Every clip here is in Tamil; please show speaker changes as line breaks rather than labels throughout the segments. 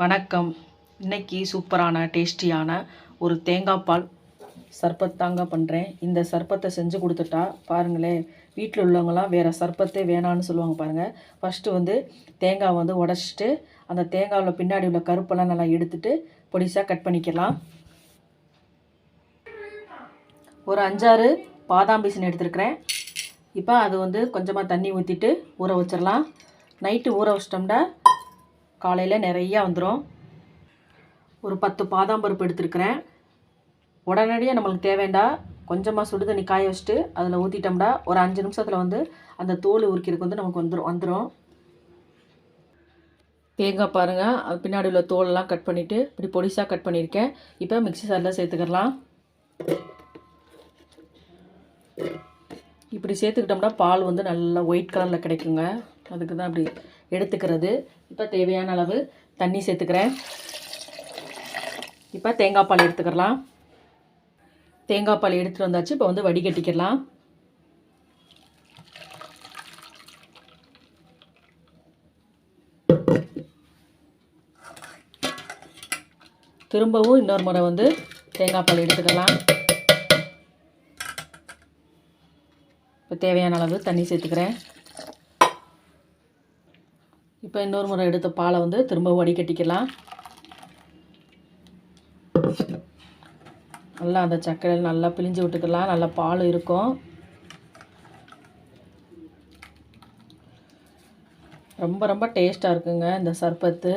வணக்கம். இன்னைக்கு சூப்பரான டேஸ்டியான ஒரு தேங்காய் பால் சர்பத் தாங்க பண்ணுறேன் இந்த சர்பத்தை செஞ்சு கொடுத்துட்டா பாருங்களேன் வீட்டில் உள்ளவங்களாம் வேறு சர்பத்தே வேணான்னு சொல்லுவாங்க பாருங்கள் ஃபஸ்ட்டு வந்து தேங்காய் வந்து உடச்சிட்டு அந்த தேங்காவில் பின்னாடி உள்ள கருப்பெல்லாம் நல்லா எடுத்துட்டு பொடிசாக கட் பண்ணிக்கலாம். ஒரு அஞ்சாறு பாதாம் பீசன் எடுத்துருக்கிறேன். இப்போ அது வந்து கொஞ்சமாக தண்ணி ஊற்றிட்டு ஊற வச்சிடலாம். நைட்டு ஊற வச்சிட்டோம்னா காலையில் நிறையா வந்துடும் ஒரு பத்து பாதாம் பருப்பு எடுத்துருக்கிறேன். உடனடியாக நம்மளுக்கு தேவைண்டா கொஞ்சமாக சுடு தண்ணி காய வச்சுட்டு அதில் ஊற்றிட்டோம்னா ஒரு அஞ்சு நிமிஷத்தில் வந்து அந்த தோல் உரிக்கிறதுக்கு வந்து நமக்கு வந்துடும் வந்துடும் தேங்காய் பாருங்கள் அது பின்னாடி உள்ள தோலெல்லாம் கட் பண்ணிவிட்டு இப்படி பொடிசாக கட் பண்ணியிருக்கேன். இப்போ மிக்ஸி சாரில் சேர்த்துக்கலாம் இப்படி சேர்த்துக்கிட்டோம்னா பால் வந்து நல்லா ஒயிட் கலரில் கிடைக்குங்க. அதுக்கு தான் அப்படி எடுத்துக்கிறது. இப்போ தேவையான அளவு தண்ணி சேர்த்துக்கிறேன். இப்போ தேங்காய் பால் எடுத்துக்கலாம் தேங்காய் பால் எடுத்துகிட்டு வந்தாச்சு. இப்போ வந்து வடிகட்டிக்கலாம். திரும்பவும் இன்னொரு முறை வந்து தேங்காய் பால் எடுத்துக்கலாம். இப்போ தேவையான அளவு தண்ணி சேர்த்துக்கிறேன். இப்போ இன்னொரு முறை எடுத்த பாலை வந்து திரும்ப வடிகட்டிக்கலாம். நல்லா அந்த சர்க்கரையில் நல்லா பிழிஞ்சு விட்டுக்கலாம். நல்லா பால் இருக்கும். ரொம்ப ரொம்ப டேஸ்ட்டாக இருக்குங்க இந்த சர்பத்து.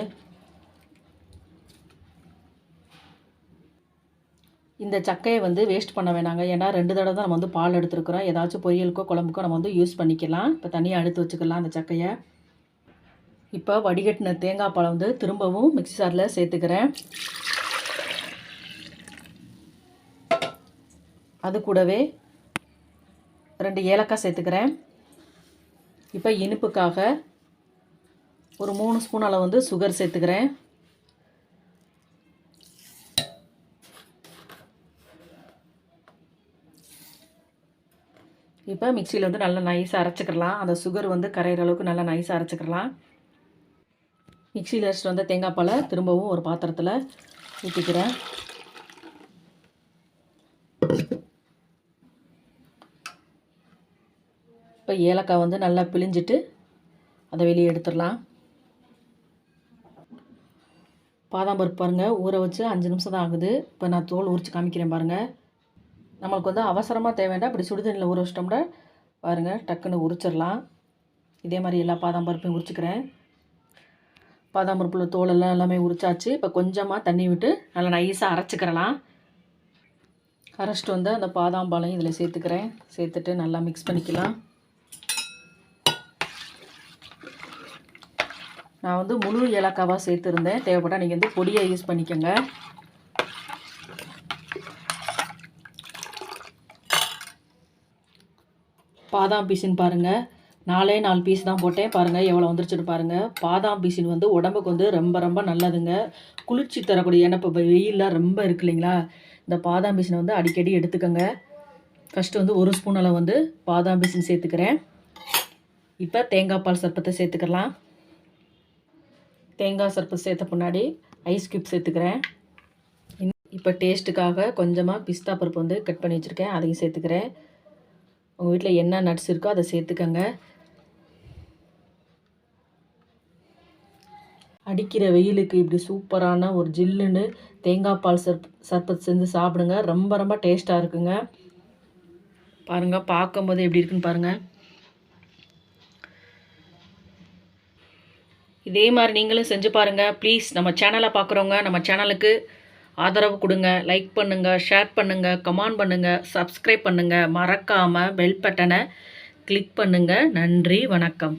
இந்த சக்கையை வந்து வேஸ்ட் பண்ண வேணாங்க. ஏன்னா ரெண்டு தடவை தான் நம்ம வந்து பால் எடுத்துருக்குறோம். ஏதாச்சும் பொரியலுக்கோ குழம்புக்கோ நம்ம வந்து யூஸ் பண்ணிக்கலாம். இப்போ தனியாக எடுத்து வச்சுக்கலாம் அந்த சக்கையை. இப்போ வடிகட்டின தேங்காய் பழம் வந்து திரும்பவும் மிக்ஸி சாரில் சேர்த்துக்கிறேன். அது கூடவே ரெண்டு ஏலக்காய் சேர்த்துக்கிறேன். இப்போ இனிப்புக்காக ஒரு மூணு ஸ்பூன் அளவு வந்து சுகர் சேர்த்துக்கிறேன். இப்போ மிக்சியில் வந்து நல்லா நைஸாக அரைச்சிக்கலாம். அந்த சுகர் வந்து கரையிற அளவுக்கு நல்லா நைஸாக அரைச்சிக்கலாம். மிக்சியில் அரைச்சிட்டு வந்த தேங்காய் பாலை திரும்பவும் ஒரு பாத்திரத்தில் ஊற்றிக்கிறேன் இப்போ ஏலக்காய் வந்து நல்லா பிழிஞ்சிட்டு அதை வெளியே எடுத்துடலாம். பாதாம் பருப்பு பாருங்கள் ஊற வச்சு அஞ்சு நிமிஷம் தான் ஆகுது. இப்போ நான் தோல் உரித்து காமிக்கிறேன் பாருங்கள் நம்மளுக்கு வந்து அவசரமாக தேவைண்டா அப்படி சுடுதண்ணியில் ஊற வச்சிட்டோம்னா பாருங்கள் டக்குன்னு உரிச்சிடலாம். இதே மாதிரி எல்லா பாதாம் பருப்பையும் உரிச்சிக்கிறேன். பாதாம் பருப்பில் தோலெல்லாம் எல்லாமே உரிச்சாச்சு. இப்போ கொஞ்சமாக தண்ணி விட்டு நல்லா நைஸாக அரைச்சிக்கிறலாம். அரைச்சிட்டு வந்து அந்த பாதாம் பாலையும் இதில் சேர்த்துக்கிறேன். சேர்த்துட்டு நல்லா மிக்ஸ் பண்ணிக்கலாம். நான் வந்து முழு ஏலக்காவாக சேர்த்துருந்தேன். தேவைப்பட்டால் நீங்கள் வந்து பொடியை யூஸ் பண்ணிக்கோங்க. பாதாம் பீஸுன்னு பாருங்கள் நாலே நாலு பீஸ் தான் போட்டேன். பாருங்கள் எவ்வளோ வந்துருச்சுன்னு பாருங்கள் பாதாம் பீஸின் வந்து உடம்புக்கு வந்து ரொம்ப ரொம்ப நல்லதுங்க. குளிர்ச்சி தரக்கூடிய ஏன்னா இப்போ வெயிலெலாம் ரொம்ப இருக்கு இல்லைங்களா? இந்த பாதாம் பீசினை வந்து அடிக்கடி எடுத்துக்கோங்க. ஃபஸ்ட்டு வந்து ஒரு ஸ்பூன் அளவு வந்து பாதாம் பீசின் சேர்த்துக்கிறேன். இப்போ தேங்காய் பால் சர்ப்பத்தை சேர்த்துக்கலாம். தேங்காய் சர்ப்பத்து சேர்த்த பின்னாடி ஐஸ் க்யூப் சேர்த்துக்கிறேன். இப்போ டேஸ்ட்டுக்காக கொஞ்சமாக பிஸ்தா பருப்பு வந்து கட் பண்ணி வச்சுருக்கேன். அதையும் சேர்த்துக்கிறேன். உங்கள் வீட்டில் என்ன நட்ஸ் இருக்கோ அதை சேர்த்துக்கங்க. அடிக்கிற வெயிலுக்கு இப்படி சூப்பரான ஒரு ஜில்லுன்னு தேங்காய் பால் சர்ப் சர்பத் செஞ்சு சாப்பிடுங்க. ரொம்ப ரொம்ப டேஸ்ட்டாக இருக்குங்க. பாருங்கள் பார்க்கும்போது எப்படி இருக்குன்னு பாருங்கள் இதே மாதிரி நீங்களும் செஞ்சு பாருங்கள் ப்ளீஸ் நம்ம சேனலை பார்க்குறவங்க நம்ம சேனலுக்கு ஆதரவு கொடுங்க. லைக் பண்ணுங்கள் ஷேர் பண்ணுங்கள் கமெண்ட் பண்ணுங்கள் சப்ஸ்கிரைப் பண்ணுங்கள் மறக்காமல் பெல் பட்டனை கிளிக் பண்ணுங்கள் நன்றி வணக்கம்.